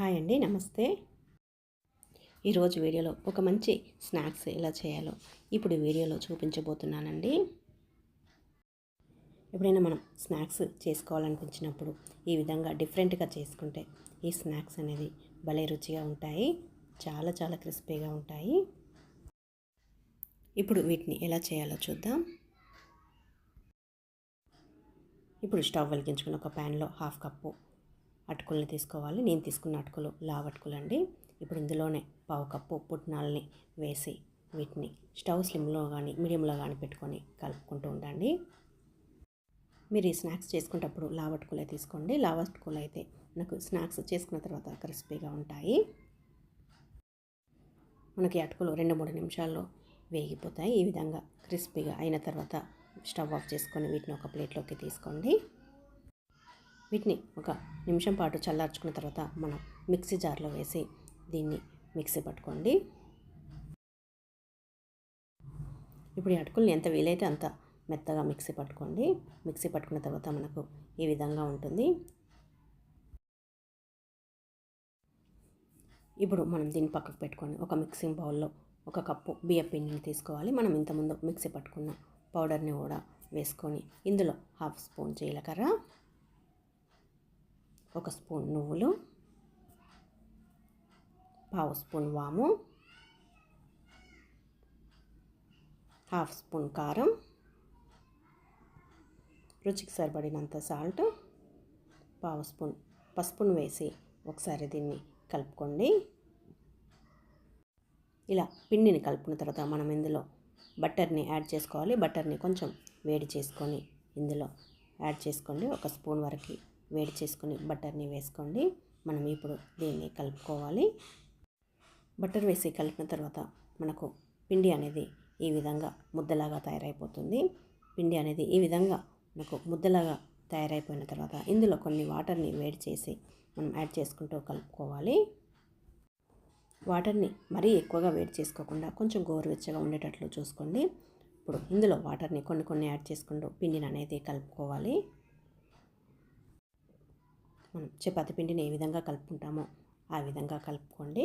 Hi అండి నమస్తే. ఈరోజు వీడియోలో ఒక మంచి స్నాక్స్ ఎలా చేయాలో ఇప్పుడు వీడియోలో చూపించబోతున్నానండి. ఎప్పుడైనా మనం స్నాక్స్ చేసుకోవాలనిపించినప్పుడు ఈ విధంగా డిఫరెంట్గా చేసుకుంటే ఈ స్నాక్స్ అనేది భలే రుచిగా ఉంటాయి చాలా చాలా క్రిస్పీగా ఉంటాయి. ఇప్పుడు వీటిని ఎలా చేయాలో చూద్దాం. ఇప్పుడు స్టవ్ వెలిగించుకుని ఒక ప్యాన్లో హాఫ్ కప్పు అటుకులను తీసుకోవాలి. నేను తీసుకున్న అటుకులు లావ్ అటుకులు అండి ఇప్పుడు ఇందులోనే పావు కప్పు పుట్నాలని వేసి వీటిని స్టవ్ స్లిమ్లో కానీ మీడియంలో కానీ పెట్టుకొని కలుపుకుంటూ ఉండండి. మీరు ఈ స్నాక్స్ చేసుకునేటప్పుడు లావ్ తీసుకోండి. లావట్కులు అటుకులు అయితే మనకు స్నాక్స్ చేసుకున్న తర్వాత క్రిస్పీగా ఉంటాయి. మనకి అటుకులు రెండు మూడు నిమిషాల్లో వేగిపోతాయి. ఈ విధంగా క్రిస్పీగా అయిన తర్వాత స్టవ్ ఆఫ్ చేసుకొని వీటిని ఒక ప్లేట్లోకి తీసుకోండి. వీటిని ఒక నిమిషం పాటు చల్లార్చుకున్న తర్వాత మనం మిక్సీ జార్లో వేసి దీన్ని మిక్సీ పట్టుకోండి. ఇప్పుడు ఈ అటుకుల్ని ఎంత వీలైతే అంత మెత్తగా మిక్సీ పట్టుకోండి. మిక్సీ పట్టుకున్న తర్వాత మనకు ఈ విధంగా ఉంటుంది. ఇప్పుడు మనం దీన్ని పక్కకు పెట్టుకోండి ఒక మిక్సింగ్ బౌల్లో ఒక కప్పు బియ్య పిండిని తీసుకోవాలి. మనం ఇంతకుముందు మిక్సీ పట్టుకున్న పౌడర్ని కూడా వేసుకొని ఇందులో హాఫ్ స్పూన్ జీలకర్ర ఒక స్పూన్ నువ్వులు పావు స్పూన్ వాము హాఫ్ స్పూన్ కారం రుచికి సరిపడినంత సాల్ట్ పావు స్పూన్ పసుపును వేసి ఒకసారి దీన్ని కలుపుకోండి. ఇలా పిండిని కలుపుకున్న తర్వాత మనం ఇందులో బటర్ని యాడ్ చేసుకోవాలి. బటర్ని కొంచెం వేడి చేసుకొని ఇందులో యాడ్ చేసుకోండి. ఒక స్పూన్ వరకు వేడి చేసుకొని బటర్ని వేసుకోండి. మనం ఇప్పుడు దీన్ని కలుపుకోవాలి. బటర్ వేసి కలిపిన తర్వాత మనకు పిండి అనేది ఈ విధంగా ముద్దలాగా తయారైపోతుంది. పిండి అనేది ఈ విధంగా మనకు ముద్దలాగా తయారైపోయిన తర్వాత ఇందులో కొన్ని వాటర్ని వేడి చేసి మనం యాడ్ చేసుకుంటూ కలుపుకోవాలి. వాటర్ని మరీ ఎక్కువగా వేడి చేసుకోకుండా కొంచెం గోరువెచ్చగా ఉండేటట్లు చూసుకోండి. ఇప్పుడు ఇందులో వాటర్ని కొన్ని కొన్ని యాడ్ చేసుకుంటూ పిండిని అనేది కలుపుకోవాలి. మనం చపాతి పిండిని ఏ విధంగా కలుపుకుంటామో ఆ విధంగా కలుపుకోండి.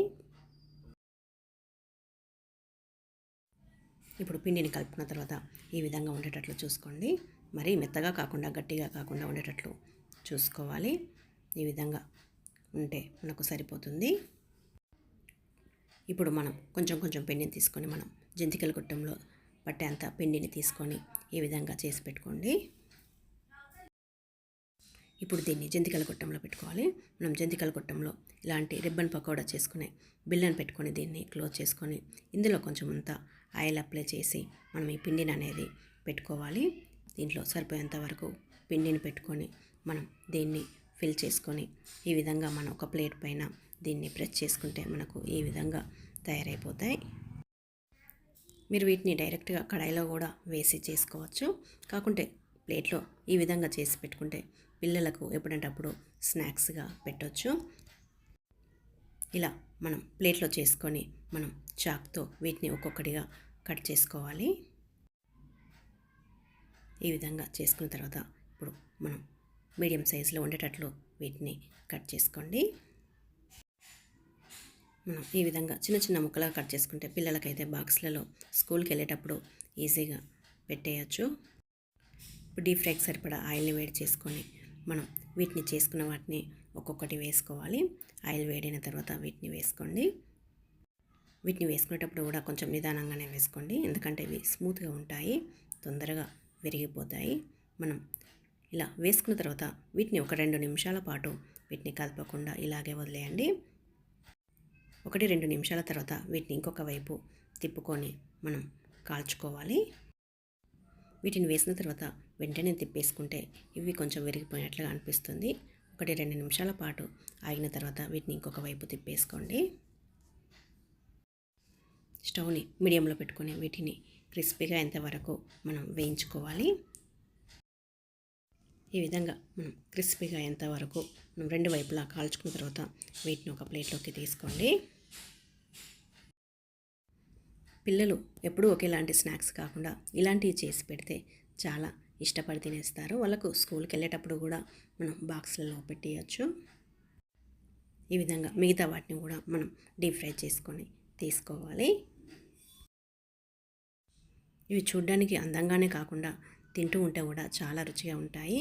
ఇప్పుడు పిండిని కలుపుకున్న తర్వాత ఈ విధంగా ఉండేటట్లు చూసుకోండి. మరీ మెత్తగా కాకుండా గట్టిగా కాకుండా ఉండేటట్లు చూసుకోవాలి. ఈ విధంగా ఉంటే మనకు సరిపోతుంది. ఇప్పుడు మనం కొంచెం కొంచెం పిండిని తీసుకొని మనం జంతికల గుట్టంలో పట్టేంత పిండిని తీసుకొని ఈ విధంగా చేసి పెట్టుకోండి. ఇప్పుడు దీన్ని జంతికల గొట్టంలో పెట్టుకోవాలి. మనం జంతికల గొట్టంలో ఇలాంటి రిబ్బన్ పకోడా చేసుకునే బిల్లను పెట్టుకొని దీన్ని క్లోజ్ చేసుకొని ఇందులో కొంచెం అంతా ఆయిల్ అప్లై చేసి మనం ఈ పిండిని అనేది పెట్టుకోవాలి. దీంట్లో సరిపోయేంత వరకు పిండిని పెట్టుకొని మనం దీన్ని ఫిల్ చేసుకొని ఈ విధంగా మనం ఒక ప్లేట్ పైన దీన్ని ప్రెస్ చేసుకుంటే మనకు ఈ విధంగా తయారైపోతాయి. మీరు వీటిని డైరెక్ట్గా కడాయిలో కూడా వేసి చేసుకోవచ్చు. కాకుంటే ప్లేట్లో ఈ విధంగా చేసి పెట్టుకుంటే పిల్లలకు ఎప్పుడంటప్పుడు స్నాక్స్గా పెట్టవచ్చు ఇలా మనం ప్లేట్లో చేసుకొని మనం చాక్తో వీటిని ఒక్కొక్కటిగా కట్ చేసుకోవాలి. ఈ విధంగా చేసుకున్న తర్వాత ఇప్పుడు మనం మీడియం సైజులో ఉండేటట్లు వీటిని కట్ చేసుకోండి. మనం ఈ విధంగా చిన్న చిన్న ముక్కలుగా కట్ చేసుకుంటే పిల్లలకైతే బాక్స్లలో స్కూల్కి వెళ్ళేటప్పుడు ఈజీగా పెట్టేయచ్చు. డీప్ ఫ్రైకి సరిపడా ఆయిల్ని వేడి చేసుకొని మనం వీటిని చేసుకున్న వాటిని ఒక్కొక్కటి వేసుకోవాలి. ఆయిల్ వేడిన తర్వాత వీటిని వేసుకోండి. వీటిని వేసుకునేటప్పుడు కూడా కొంచెం నిదానంగానే వేసుకోండి. ఎందుకంటే ఇవి స్మూత్గా ఉంటాయి తొందరగా విరిగిపోతాయి. మనం ఇలా వేసుకున్న తర్వాత వీటిని ఒక రెండు నిమిషాల పాటు వీటిని కలపకుండా ఇలాగే వదిలేయండి. ఒకటి రెండు నిమిషాల తర్వాత వీటిని ఇంకొక వైపు తిప్పుకొని మనం కాల్చుకోవాలి. వీటిని వేసిన తర్వాత వెంటనే తిప్పేసుకుంటే ఇవి కొంచెం విరిగిపోయినట్లుగా అనిపిస్తుంది. ఒకటి రెండు నిమిషాల పాటు ఆగిన తర్వాత వీటిని ఇంకొక వైపు తిప్పేసుకోండి. స్టవ్ని మీడియంలో పెట్టుకొని వీటిని క్రిస్పీగా ఎంతవరకు మనం వేయించుకోవాలి? ఈ విధంగా మనం క్రిస్పీగా ఎంతవరకు మనం రెండు వైపులా కాల్చుకున్న తర్వాత వీటిని ఒక ప్లేట్లోకి తీసుకోండి. పిల్లలు ఎప్పుడూ ఒకేలాంటి స్నాక్స్ కాకుండా ఇలాంటివి చేసి పెడితే చాలా ఇష్టపడి తినేస్తారు. వాళ్ళకు స్కూల్కి వెళ్ళేటప్పుడు కూడా మనం బాక్స్లలో పెట్టేయచ్చు. ఈ విధంగా మిగతా వాటిని కూడా మనం డీప్ ఫ్రై చేసుకొని తీసుకోవాలి. ఇవి చూడ్డానికి అందంగానే కాకుండా తింటూ ఉంటే కూడా చాలా రుచిగా ఉంటాయి.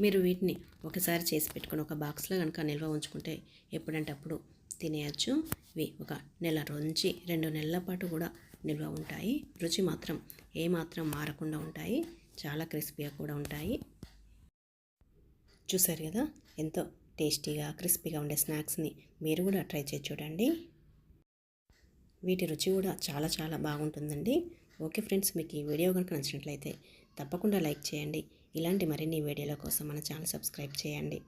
మీరు వీటిని ఒకసారి చేసి పెట్టుకొని ఒక బాక్స్లో కనుక నిల్వ ఉంచుకుంటే ఎప్పుడంటే అప్పుడు తినేయచ్చు. ఇవి ఒక నెల నుంచి రెండు నెలల పాటు కూడా నిల్వ ఉంటాయి. రుచి మాత్రం ఏమాత్రం మారకుండా ఉంటాయి. చాలా క్రిస్పీగా కూడా ఉంటాయి. చూసారు కదా? ఎంతో టేస్టీగా క్రిస్పీగా ఉండే స్నాక్స్ని మీరు కూడా ట్రై చేసి చూడండి. వీటి రుచి కూడా చాలా చాలా బాగుంటుందండి. ఓకే ఫ్రెండ్స్ మీకు ఈ వీడియో కనుక నచ్చినట్లయితే తప్పకుండా లైక్ చేయండి. ఇలాంటి మరిన్ని వీడియోల కోసం మన ఛానల్ సబ్స్క్రైబ్ చేయండి.